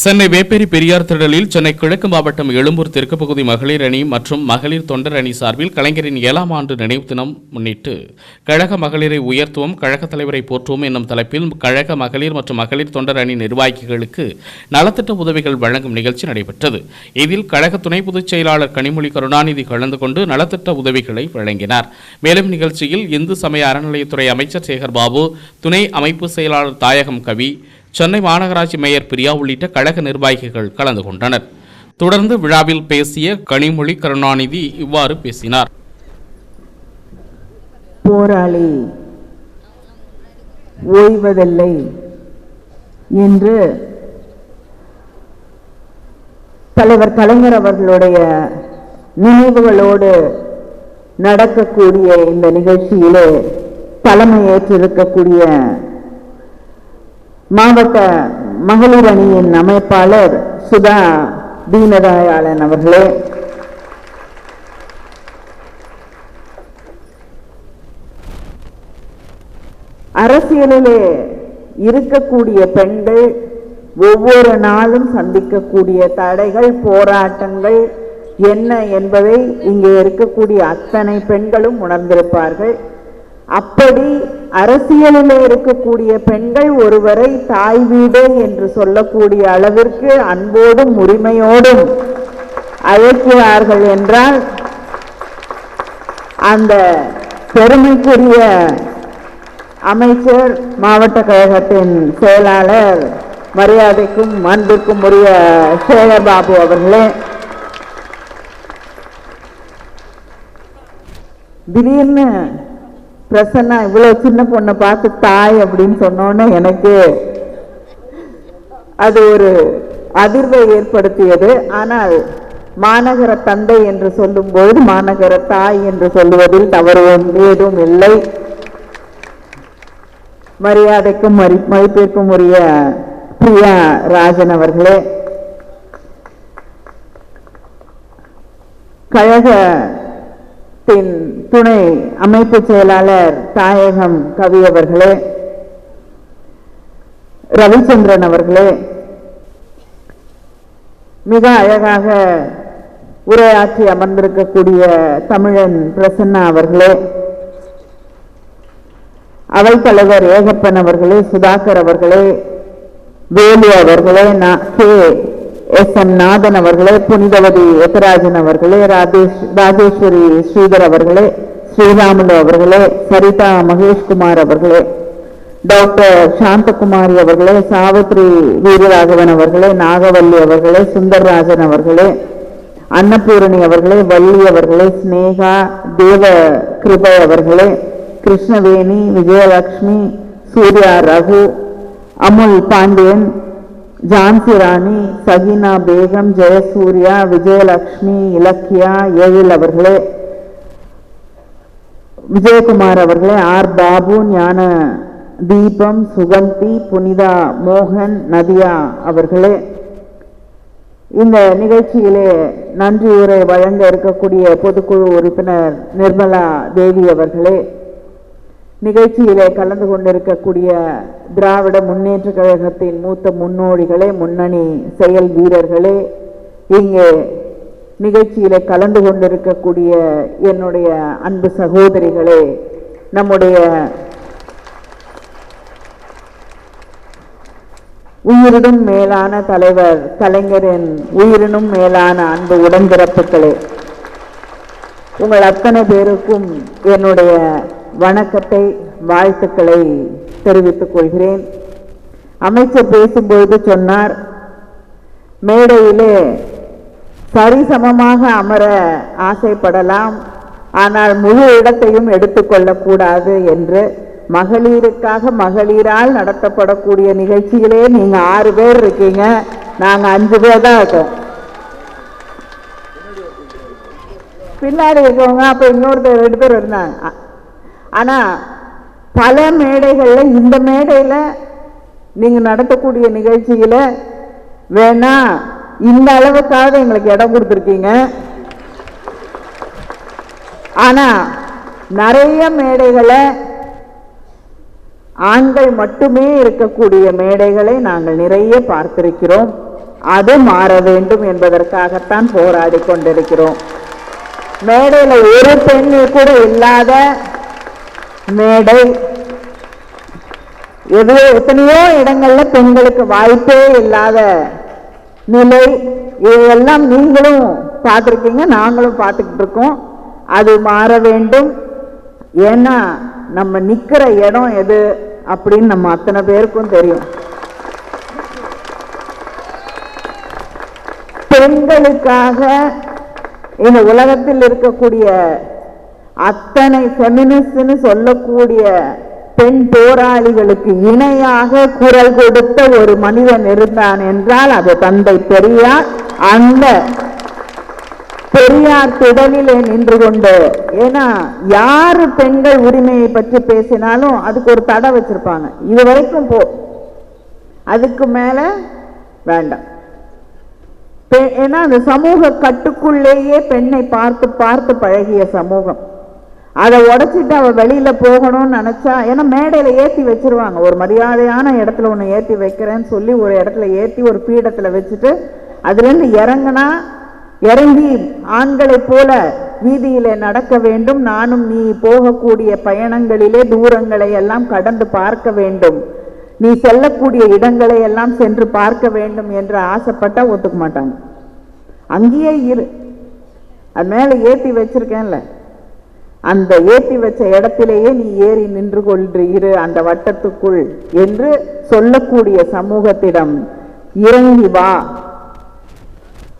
சென்னை வேப்பேரி பெரியார் திடலில் சென்னை கிழக்கு மாவட்டம் எழும்பூர் தெற்கு பகுதி மகளிர் அணி மற்றும் மகளிர் தொண்டர் அணி சார்பில் கலைஞரின் ஏழாம் ஆண்டு நினைவு தினம் முன்னிட்டு கழக மகளிரை உயர்த்துவோம் கழக தலைவரை போற்றுவோம் என்னும் தலைப்பில் கழக மகளிர் மற்றும் மகளிர் தொண்டர் அணி நிர்வாகிகளுக்கு நலத்திட்ட உதவிகள் வழங்கும் நிகழ்ச்சி நடைபெற்றது. இதில் கழக துணை பொதுச் செயலாளர் கனிமொழி கருணாநிதி கலந்து கொண்டு நலத்திட்ட உதவிகளை வழங்கினார். மேலும் நிகழ்ச்சியில் இந்து சமய அறநிலையத்துறை அமைச்சர் சேகர் பாபு துணை அமைப்பு செயலாளர் தாயகம் கவி சென்னை மாநகராட்சி மேயர் பிரியா உள்ளிட்ட கழக நிர்வாகிகள் கலந்து கொண்டனர். தொடர்ந்து விழாவில் பேசிய கனிமொழி கருணாநிதி இவ்வாறு பேசினார். போராளி ஓய்வதில்லை என்று தலைவர் கலைஞர் அவர்களுடைய நினைவுகளோடு நடக்கக்கூடிய இந்த நிகழ்ச்சியிலே தலைமையேற்றிருக்கக்கூடிய மாவட்ட மகளிர் அணியின் அமைப்பாளர் சுதா தீனதயாளன் அவர்களே. அரசியலிலே இருக்கக்கூடிய பெண்கள் ஒவ்வொரு நாளும் சந்திக்கக்கூடிய தடைகள் போராட்டங்கள் என்ன என்பதை இங்கே இருக்கக்கூடிய அத்தனை பெண்களும் உணர்ந்திருப்பார்கள். அப்படி அரசியலிலே இருக்கக்கூடிய பெண்கள் ஒருவரை தாய் வீடு என்று சொல்லக்கூடிய அளவிற்கு அன்போடும் உரிமையோடும் அழைக்கிறார்கள் என்றால் அந்த பெருமைக்குரிய அமைச்சர் மாவட்ட கழகத்தின் செயலாளர் மரியாதைக்கும் அன்பிற்கும் உரிய சேகர்பாபு அவர்களே திடீர்னு பிரசன்னா இவ்வளவு சின்ன பொண்ணை பார்த்து தாய் அப்படின்னு சொன்னோன்னே எனக்கு அது ஒரு அதிர்வை ஏற்படுத்தியது. ஆனால் மாநகர தந்தை என்று சொல்லும்போது மாநகர தாய் என்று சொல்லுவதில் தவறு ஒன்று ஏதும் இல்லை. மரியாதைக்கும் மறி மதிப்பிற்கும் உரிய பிரியா ராஜன் அவர்களே. கழக கழகத்தின் துணை அமைப்பு செயலாளர் தாயகம் கவி அவர்களே ரவிச்சந்திரன் அவர்களே மிக அழகாக உரையாற்றி அமர்ந்திருக்கக்கூடிய தமிழன் பிரசன்னா அவர்களே அவைத்தலைவர் ஏகப்பன் அவர்களே சுதாகர் அவர்களே வேலு அவர்களே நான் கே எஸ் எம் நாதன் அவர்களே புனிதவதி எத்தராஜன் அவர்களே ராஜேஷ் ராஜேஸ்வரி ஸ்ரீதர் அவர்களே ஸ்ரீராமுலு அவர்களே சரிதா மகேஷ்குமார் அவர்களே டாக்டர் சாந்தகுமாரி அவர்களே சாவித்ரி வீரராகவன் அவர்களே நாகவல்லி அவர்களே சுந்தர்ராஜன் அவர்களே அன்னபூரணி அவர்களே வள்ளி அவர்களே ஸ்னேகா தேவ கிருபை அவர்களே கிருஷ்ணவேணி விஜயலட்சுமி சூர்யா ரகு அமுல் பாண்டியன் ஜான்சி ராணி சஹினா பேகம் ஜெயசூர்யா விஜயலக்ஷ்மி இலக்கியா ஏழில் அவர்களே. விஜயகுமார் அவர்களே ஆர். பாபு ஞான தீபம் சுகந்தி புனிதா மோகன் நதியா அவர்களே. இந்த நிகழ்ச்சியிலே நன்றி உரை வழங்க இருக்கக்கூடிய பொதுக்குழு உறுப்பினர் நிர்மலா தேவி அவர்களே. நிகழ்ச்சியிலே கலந்து கொண்டிருக்கக்கூடிய திராவிட முன்னேற்ற கழகத்தின் மூத்த முன்னோடிகளே முன்னணி செயல் வீரர்களே இங்கே நிகழ்ச்சியிலே கலந்து கொண்டிருக்கக்கூடிய என்னுடைய அன்பு சகோதரிகளே நம்முடைய உயிரினும் மேலான தலைவர் கலைஞரின் உயிரினும் மேலான அன்பு உடன்பிறப்புகளே. உங்கள் அத்தனை பேருக்கும் என்னுடைய வணக்கத்தை வாழ்த்துக்களை தெரிவித்துக் கொள்கிறேன். அமைச்சர் பேசும்பொழுது சொன்னார் மேடையிலே சரிசமமாக அமர ஆசைப்படலாம் ஆனால் முழு இடத்தையும் எடுத்துக்கொள்ளக்கூடாது என்று மகளிருக்காக மகளிரால் நடத்தப்படக்கூடிய நிகழ்ச்சியிலே நீங்கள் ஆறு பேர் இருக்கீங்க நாங்கள் அஞ்சு பேர் தான் இருக்கோம். பின்னாடி இருக்கவங்க அப்போ இன்னொருத்தர் ரெண்டு பேர் இருந்தாங்க. ஆனால் பல மேடைகளில் இந்த மேடையில் நீங்கள் நடத்தக்கூடிய நிகழ்ச்சியில் வேணா இந்த அளவுக்காவது எங்களுக்கு இடம் கொடுத்துருக்கீங்க. ஆனால் நிறைய மேடைகளை ஆண்கள் மட்டுமே இருக்கக்கூடிய மேடைகளை நாங்கள் நிறைய பார்த்திருக்கிறோம். அது மாற வேண்டும் என்பதற்காகத்தான் போராடி கொண்டிருக்கிறோம். மேடையில் ஒரு பெண்ணு கூட இல்லாத மேடை. எது எத்தனையோ இடங்கள்ல பெண்களுக்கு வாய்ப்பே இல்லாத நிலை. இதையெல்லாம் நீங்களும் பார்த்துருக்கீங்க நாங்களும் பார்த்துக்கிட்டு இருக்கோம். அது மாற வேண்டும். ஏன்னா நம்ம நிற்கிற இடம் எது அப்படின்னு நம்ம அத்தனை பேருக்கும் தெரியும். பெண்களுக்காக இந்த உலகத்தில் இருக்கக்கூடிய அத்தனை ஃபெமினிஸ்ட்னு சொல்லக்கூடிய பெண் போராளிகளுக்கு இணையாக குரல் கொடுத்த ஒரு மனிதன் இருந்தான் என்றால் அது தந்தை பெரியார். அந்த பெரியார் திடலிலே நின்று கொண்டு ஏன்னா யாரு பெண்கள் உரிமையை பற்றி பேசினாலும் அதுக்கு ஒரு தடை வச்சிருப்பாங்க. இது வரைக்கும் போ அதுக்கு மேல வேண்டாம். பெ- ஏன்னா அந்த சமூக கட்டுக்குள்ளேயே பெண்ணை பார்த்து பார்த்து பழகிய சமூகம். அதை உடச்சிட்டு அவள் வெளியில் போகணும்னு நினச்சா ஏன்னா மேடையில் ஏற்றி வச்சிருவாங்க. ஒரு மரியாதையான இடத்துல ஒன்று ஏற்றி வைக்கிறேன்னு சொல்லி ஒரு இடத்துல ஏற்றி ஒரு பீடத்தில் வச்சுட்டு அதுலேருந்து இறங்கினா இறங்குனா இறங்கி ஆண்களைப் போல வீதியிலே நடக்க வேண்டும். நானும் நீ போகக்கூடிய பயணங்களிலே தூரங்களை எல்லாம் கடந்து பார்க்க வேண்டும். நீ செல்லக்கூடிய இடங்களை எல்லாம் சென்று பார்க்க வேண்டும் என்று ஆசைப்பட்டா ஒத்துக்க மாட்டாங்க. அங்கேயே இரு. அது மேலே ஏற்றி வச்சிருக்கேன்ல. அந்த ஏத்தி வச்ச இடத்திலேயே நீ ஏறி நின்று கொண்டு இரு அந்த வட்டத்துக்குள் என்று சொல்லக்கூடிய சமூகத்திடம் இறங்கி வா.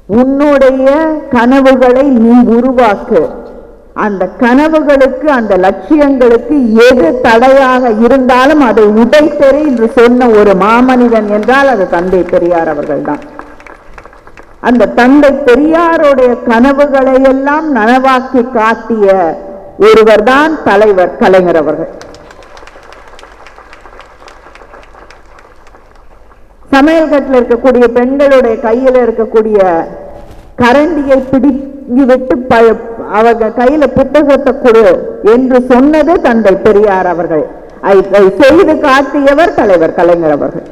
உன்னுடைய கனவுகளை நீ உருவாக்கு. அந்த கனவுகளுக்கு அந்த லட்சியங்களுக்கு எது தடையாக இருந்தாலும் அதை உடைத்தெறி என்று சொன்ன ஒரு மாமனிதன் என்றால் அது தந்தை பெரியார் அவர்கள்தான். அந்த தந்தை பெரியாருடைய கனவுகளை எல்லாம் நனவாக்கி காட்டிய ஒருவர்தான் தலைவர் கலைஞர் அவர்கள். சமையல் கட்டில் இருக்கக்கூடிய பெண்களுடைய கையில இருக்கக்கூடிய கரண்டியை பிடிங்கி விட்டு ப- அவங்க கையில புத்தகத்தை கொடு என்று சொன்னது தந்தை பெரியார் அவர்கள். அதை செய்து காட்டியவர் தலைவர் கலைஞர் அவர்கள்.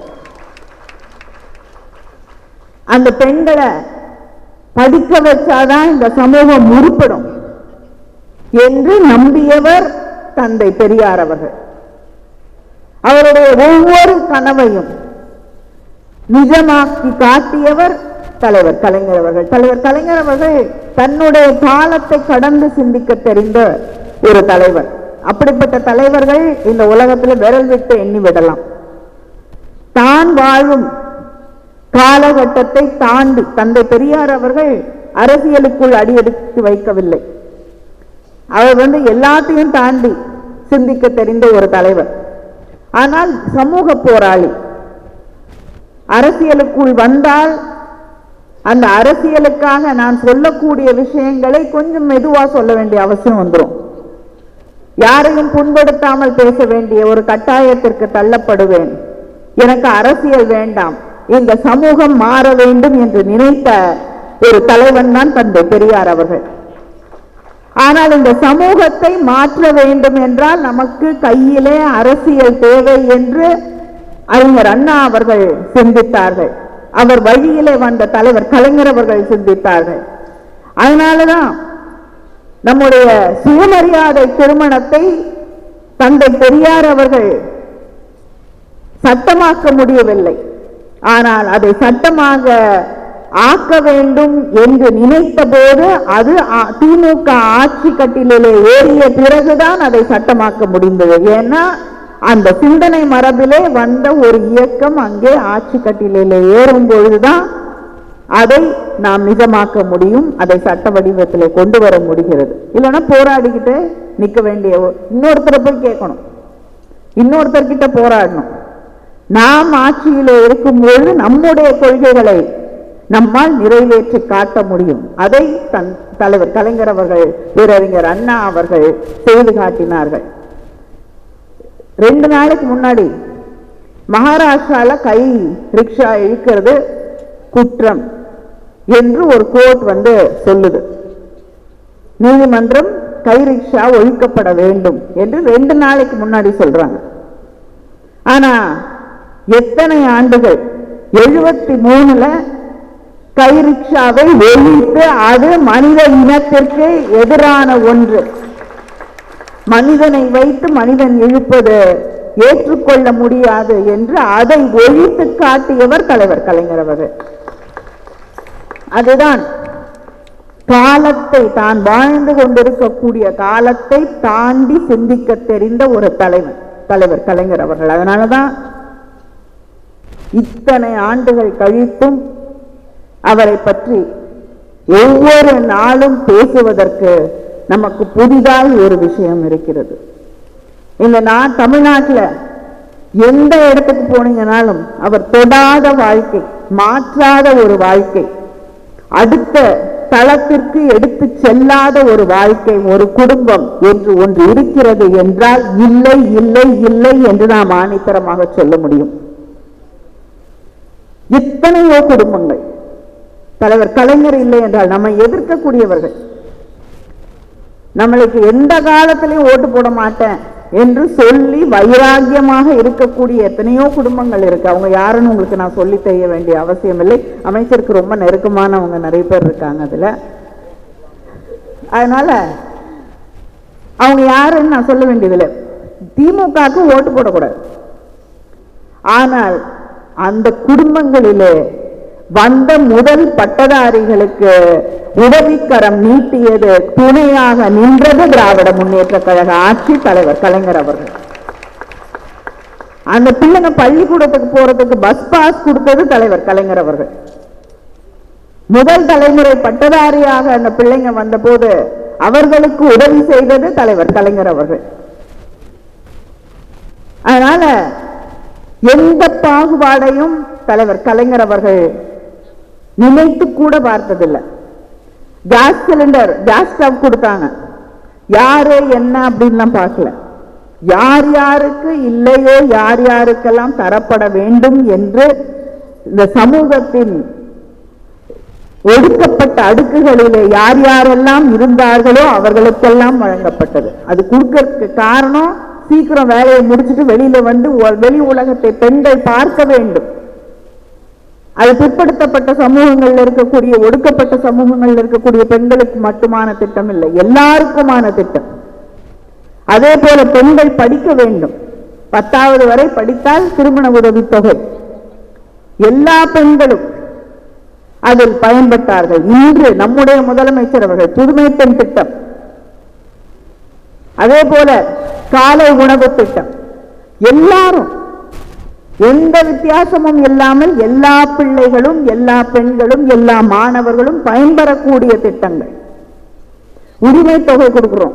அந்த பெண்களை படிக்க வச்சாதான் இந்த சமூகம் உருப்படும். என்று நம்பியவர் தந்தை பெரியார் அவர்கள். அவருடைய ஒவ்வொரு கனவையும் நிஜமாக்கி காட்டியவர் தலைவர் கலைஞர் அவர்கள். தலைவர் கலைஞர் அவர்கள் தன்னுடைய காலத்தை கடந்து சிந்திக்க தெரிந்த ஒரு தலைவர். அப்படிப்பட்ட தலைவர்கள் இந்த உலகத்தில் விரல் விட்டு எண்ணி விடலாம். தான் வாழும் காலகட்டத்தை தாண்டி தந்தை பெரியார் அவர்கள் அரசியலுக்குள் அடியெடுத்து வைக்கவில்லை. அவர் வந்து எல்லாத்தையும் தாண்டி சிந்திக்க தெரிந்த ஒரு தலைவர். ஆனால் சமூக போராளி. அரசியலுக்குள் வந்தால் அந்த அரசியலுக்காக நான் சொல்லக்கூடிய விஷயங்களை கொஞ்சம் மெதுவாக சொல்ல வேண்டிய அவசியம் வந்துடும் யாரையும் புண்படுத்தாமல் பேச வேண்டிய ஒரு கட்டாயத்திற்கு தள்ளப்படுவேன். எனக்கு அரசியல் வேண்டாம். இந்த சமூகம் மாற வேண்டும் என்று நினைத்த ஒரு தலைவன் தான் தந்தை பெரியார் அவர்கள். ஆனால் இந்த சமூகத்தை மாற்ற வேண்டும் என்றால் நமக்கு கையிலே அரசியல் தேவை என்று அறிஞர் அண்ணா அவர்கள் சிந்தித்தார்கள். அவர் வழியிலே வந்த தலைவர் கலைஞர் அவர்கள் சிந்தித்தார்கள். அதனாலதான் நம்முடைய சுயமரியாதை திருமணத்தை தந்தை பெரியார் அவர்கள் சட்டமாக்க முடியவில்லை. ஆனால் அதை சட்டமாக ஆக்க வேண்டும் என்று நினைத்த போது அது திமுக ஆட்சி கட்டிலே ஏறிய பிறகுதான் அதை சட்டமாக்க முடிந்தது. ஏன்னா அந்த சிந்தனை மரபிலே வந்த ஒரு இயக்கம் அங்கே ஆட்சி கட்டிலே ஏறும் பொழுதுதான் அதை நாம் நிஜமாக்க முடியும் அதை சட்ட வடிவத்திலே கொண்டு வர முடிகிறது. இல்லைன்னா போராடிக்கிட்டு நிற்க வேண்டிய ஒ- இன்னொருத்தரை போய் கேட்கணும். இன்னொருத்தர்கிட்ட போராடணும். நாம் ஆட்சியில் இருக்கும்பொழுது நம்முடைய கொள்கைகளை நம்மால் நிறைவேற்றி காட்ட முடியும். அதை தன் தலைவர் கலைஞர் அவர்கள் பேரறிஞர் அண்ணா அவர்கள் செய்து காட்டினார்கள். ரெண்டு நாளைக்கு முன்னாடி மகாராஷ்டிரால கை ரிக்ஷா இழுக்கிறது குற்றம் என்று ஒரு கோர்ட் வந்து சொல்லுது. நீதிமன்றம் கை ரிக்ஷா ஒழிக்கப்பட வேண்டும் என்று ரெண்டு நாளைக்கு முன்னாடி சொல்றாங்க. ஆனா எத்தனை ஆண்டுகள்? எழுபத்தி மூணுல கை ரிக்ஷாவை ஒழித்து அது மனித இனத்திற்கு எதிரான ஒன்று. மனிதனை வைத்து மனிதன் இழுப்பது ஏற்றுக்கொள்ள முடியாது என்று அதை ஒழித்து காட்டியவர் தலைவர் கலைஞர் அவர்கள். அதுதான் காலத்தை தான் வாழ்ந்து கொண்டிருக்கக்கூடிய காலத்தை தாண்டி சிந்திக்க தெரிந்த ஒரு தலைவர் தலைவர் கலைஞர் அவர்கள். அதனாலதான் இத்தனை ஆண்டுகள் கழித்தும் அவரை பற்றி ஒவ்வொரு நாளும் பேசுவதற்கு நமக்கு புதிதாக ஒரு விஷயம் இருக்கிறது. இந்த நான் தமிழ்நாட்டுல எந்த இடத்துக்கு போனீங்கனாலும் அவர் தொடாத வாழ்க்கை மாற்றாத ஒரு வாழ்க்கை அடுத்த தளத்திற்கு எடுத்து செல்லாத ஒரு வாழ்க்கை ஒரு குடும்பம் என்று ஒன்று இருக்கிறது என்றால் இல்லை இல்லை இல்லை என்று நாம் ஆணித்தரமாக சொல்ல முடியும். எத்தனையோ குடும்பங்கள் தலைவர் கலைஞர் இல்லை என்றால் நம்மை எதிர்க்கக்கூடியவர்கள். நம்மளுக்கு எந்த காலத்திலையும் ஓட்டு போட மாட்டேன் என்று சொல்லி வைராக்கியமாக இருக்கக்கூடிய எத்தனையோ குடும்பங்கள் இருக்கு. அவங்க யாருன்னு உங்களுக்கு நான் சொல்லி தெரிய வேண்டிய அவசியம் இல்லை. அமைச்சருக்கு ரொம்ப நெருக்கமானவங்க நிறைய பேர் இருக்காங்க அதுல. அதனால அவங்க யாருன்னு நான் சொல்ல வேண்டியதில்லை. திமுகவுக்கு ஓட்டு போடக்கூடாது. ஆனால் அந்த குடும்பங்களிலே வந்த முதல் பட்டதாரிகளுக்கு உதவிக்கரம் நீட்டியது துணையாக நின்றது திராவிட முன்னேற்ற கழக ஆட்சி தலைவர் கலைஞர் அவர்கள். அந்த பிள்ளைங்க பள்ளிக்கூடத்துக்கு போறதுக்கு பஸ் பாஸ் கொடுத்தது தலைவர் கலைஞர் அவர்கள். முதல் தலைமுறை பட்டதாரியாக அந்த பிள்ளைங்க வந்தபோது அவர்களுக்கு உதவி செய்தது தலைவர் கலைஞர் அவர்கள். அதனால எந்த பாகுபாடையும் தலைவர் கலைஞர் அவர்கள் நினைத்து கூட பார்த்ததில்லை. கேஸ் சிலிண்டர் கேஸ் ஸ்டவ் கொடுத்தாங்க. யாரு என்ன அப்படின்லாம் பார்க்கல. யார் யாருக்கு இல்லையோ யார் யாருக்கெல்லாம் தரப்பட வேண்டும் என்று இந்த சமூகத்தின் ஒடுக்கப்பட்ட அடுக்குகளிலே யார் யாரெல்லாம் இருந்தார்களோ அவர்களுக்கெல்லாம் வழங்கப்பட்டது. அது கொடுக்கறதுக்கு காரணம் சீக்கிரம் வேலையை முடிச்சிட்டு வெளியில வந்து வெளி உலகத்தை பெண்கள் பார்க்க வேண்டும். அது பிற்படுத்தப்பட்ட சமூகங்கள்ல இருக்கக்கூடிய ஒடுக்கப்பட்ட சமூகங்கள்ல இருக்கக்கூடிய பெண்களுக்கு மட்டுமான திட்டம் இல்லை. எல்லாருக்குமான திட்டம். அதே போல பெண்கள் படிக்க வேண்டும். பத்தாவது வரை படித்தால் திருமண உதவித்தொகை. எல்லா பெண்களும் அதில் பயன்பட்டார்கள் இன்று நம்முடைய முதலமைச்சர் அவர்கள் புதுமை பெண் திட்டம். அதே போல காலை உணவு திட்டம். எல்லாரும் எந்த வித்தியாசமும் இல்லாமல் எல்லா பிள்ளைகளும் எல்லா பெண்களும் எல்லா மாணவர்களும் பயன்பெறக்கூடிய திட்டங்கள். உரிமை தொகை கொடுக்கிறோம்.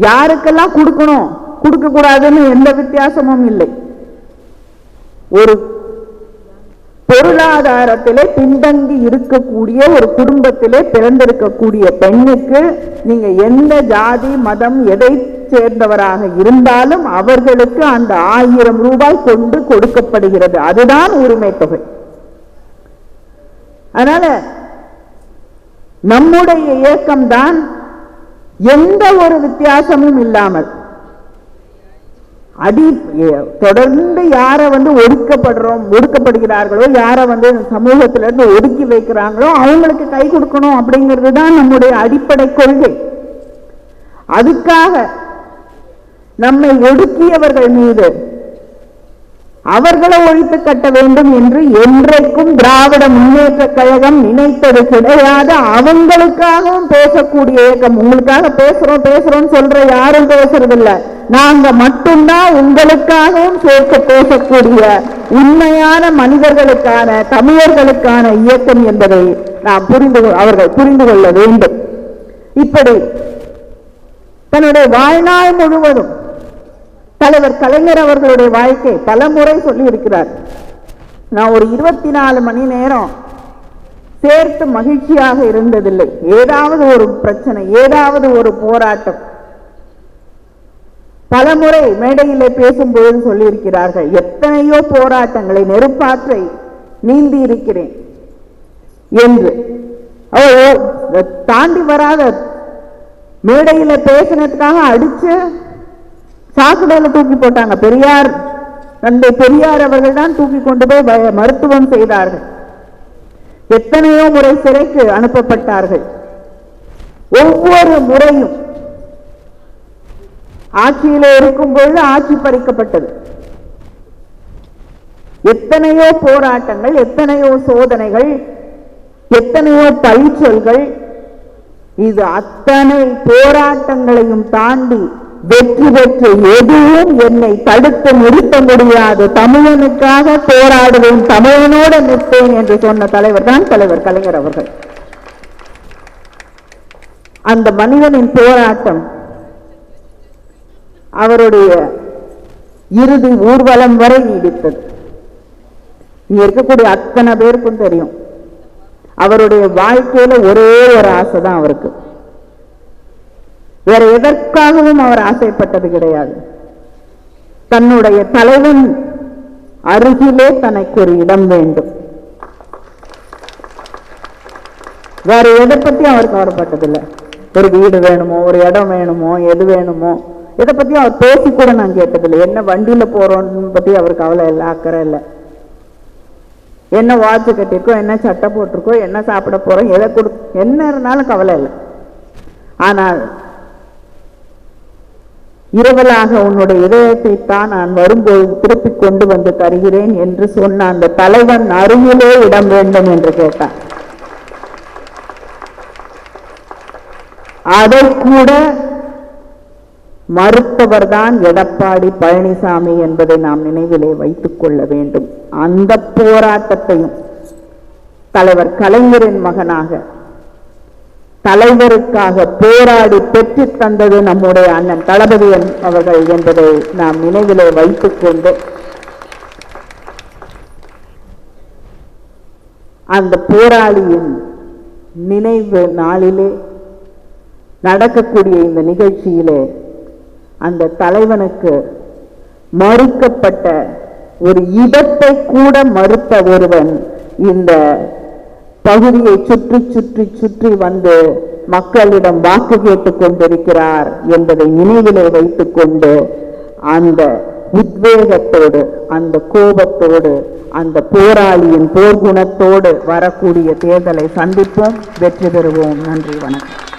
யாருக்கெல்லாம் கொடுக்கணும்? கொடுக்க கூடாதுன்னு எந்த வித்தியாசமும் இல்லை. ஒரு பொருளாதாரத்திலே பின்தங்கி இருக்கக்கூடிய ஒரு குடும்பத்திலே பிறந்திருக்கக்கூடிய பெண்ணுக்கு நீங்க எந்த ஜாதி மதம் எதை சேர்ந்தவராக இருந்தாலும் அவர்களுக்கு அந்த ஆயிரம் ரூபாய் கொண்டு கொடுக்கப்படுகிறது. அதுதான் உரிமை தொகை. அதனால நம்முடைய இயக்கம்தான் எந்த ஒரு வித்தியாசமும் இல்லாமல் அடி தொடர்ந்து யாரை வந்து ஒடுக்கப்படுறோம் ஒடுக்கப்படுகிறார்களோ யாரை வந்து சமூகத்திலிருந்து ஒதுக்கி வைக்கிறாங்களோ அவங்களுக்கு கை கொடுக்கணும் அப்படிங்கிறது தான் நம்முடைய அடிப்படை கொள்கை. அதுக்காக நம்மை ஒடுக்கியவர்கள் மீது. அவர்களை ஒழித்து கட்ட வேண்டும் என்று என்றைக்கும் திராவிட முன்னேற்ற கழகம் நினைத்தது கிடையாது. அவங்களுக்காகவும் பேசக்கூடிய இயக்கம் உங்களுக்காக பேசுறோம் பேசுறோம் சொல்ற யாரும் பேசுறதில்ல. நாங்க மட்டும்தான் உங்களுக்காகவும் சேர்த்து பேசக்கூடிய உண்மையான மனிதர்களுக்கான தமிழர்களுக்கான இயக்கம் என்பதை நாம் புரிந்து அவர்கள் புரிந்து கொள்ள வேண்டும். இப்படி தன்னுடைய வாழ்நாள் முழுவதும் தலைவர் கலைஞர் அவர்களுடைய வாழ்க்கை பல முறை சொல்லி இருக்கிறார் நான் ஒரு இருபத்தி நாலு மணி நேரம் சேர்த்து மகிழ்ச்சியாக இருந்ததில்லை. ஏதாவது ஒரு பிரச்சனை ஏதாவது ஒரு போராட்டம். பலமுறை மேடையிலே பேசும்பொழுது சொல்லியிருக்கிறார்கள் எத்தனையோ போராட்டங்களை நெருப்பாற்றை நீந்தி இருக்கிறேன் என்று தாண்டி வராத மேடையில பேசினதுக்காக அடிச்சு சாக்கடையில் தூக்கி போட்டாங்க. பெரியார் தந்தை பெரியார் அவர்கள் தான் தூக்கி கொண்டு போய் மருத்துவம் செய்தார்கள். எத்தனையோ முறை சிறைக்கு அனுப்பப்பட்டார்கள். ஒவ்வொரு முறையும் ஆட்சியிலே இருக்கும் பொழுது ஆட்சி பறிக்கப்பட்டது. எத்தனையோ போராட்டங்கள் எத்தனையோ சோதனைகள் எத்தனையோ பழிச்சொல்கள் இது அத்தனை போராட்டங்களையும் தாண்டி வெற்றி பெற்று எதுவும் என்னை தடுத்து நிறுத்த முடியாது. தமிழனுக்காக போராடுவேன் தமிழனோடு நிற்பேன் என்று சொன்ன தலைவர் தான் தலைவர் கலைஞர் அவர்கள். அந்த மனிதனின் போராட்டம் அவருடைய இறுதி ஊர்வலம் வரை நீடித்தது. இங்க இருக்கக்கூடிய அத்தனை பேருக்கும் தெரியும். அவருடைய வாழ்க்கையில ஒரே ஒரு ஆசை தான் அவருக்கு. வேற எதற்காகவும் அவர் ஆசைப்பட்டது கிடையாது. தன்னுடைய தலைவன் அருகிலே தனக்கு ஒரு இடம் வேண்டும். வேற எதை பத்தியும் அவர் கவலைப்பட்டதில்லை. ஒரு வீடு வேணுமோ ஒரு இடம் வேணுமோ எது வேணுமோ இதை பத்தி அவர் பேசி கூட நான் கேட்டதில்லை. என்ன வண்டியில போறோம்னு பத்தி அவர் கவலை இல்லை அக்கறை இல்லை. என்ன வாட்ச் கட்டிருக்கோ என்ன சட்டை போட்டிருக்கோ என்ன சாப்பிட போறோம் எதை கொடு என்ன இருந்தாலும் கவலை இல்லை. ஆனால் இரவலாக உன்னுடைய இதயத்தைத்தான் நான் வரும்போது திருப்பிக் கொண்டு வந்து தருகிறேன் என்று சொன்ன அந்த தலைவன் அருகிலே இடம் வேண்டும் என்று கேட்டான். அதை கூட மறுத்தவர்தான் எடப்பாடி பழனிசாமி என்பதை நாம் நினைவிலே வைத்துக் கொள்ள வேண்டும். அந்த போராட்டத்தையும் தலைவர் கலைஞரின் மகனாக தலைவருக்காக போராடி பெற்று தந்தது நம்முடைய அண்ணன் தளபதி அவர்கள் என்பதை நாம் நினைவிலே வைத்துக் கொண்டு அந்த போராளியின் நினைவு நாளிலே நடக்கக்கூடிய இந்த நிகழ்ச்சியிலே அந்த தலைவனுக்கு மறுக்கப்பட்ட ஒரு இடத்தை கூட மறுத்த ஒருவன் இந்த பகுதியை சுற்றி சுற்றி சுற்றி வந்து மக்களிடம் வாக்கு கேட்டுக் கொண்டிருக்கிறார் என்பதை நினைவிலே வைத்துக் கொண்டு அந்த உத்வேகத்தோடு அந்த கோபத்தோடு அந்த போராளியின் போர்க்குணத்தோடு வரக்கூடிய தேர்தலை சந்திப்போம். வெற்றி பெறுவோம். நன்றி வணக்கம்.